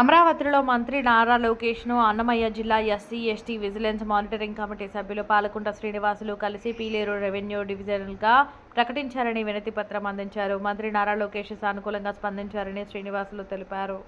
అమరావతిలో మంత్రి నారా లోకేష్ను అన్నమయ్య జిల్లా SC ST vigilance monitoring committee సభ్యులు పాలకుంట శ్రీనివాసులు కలిసి పీలేరు రెవెన్యూ డివిజనల్గా ప్రకటించారని వినతి పత్రం అందించారు. మంత్రి నారా లోకేష్ సానుకూలంగా స్పందించారని శ్రీనివాసులు తెలిపారు.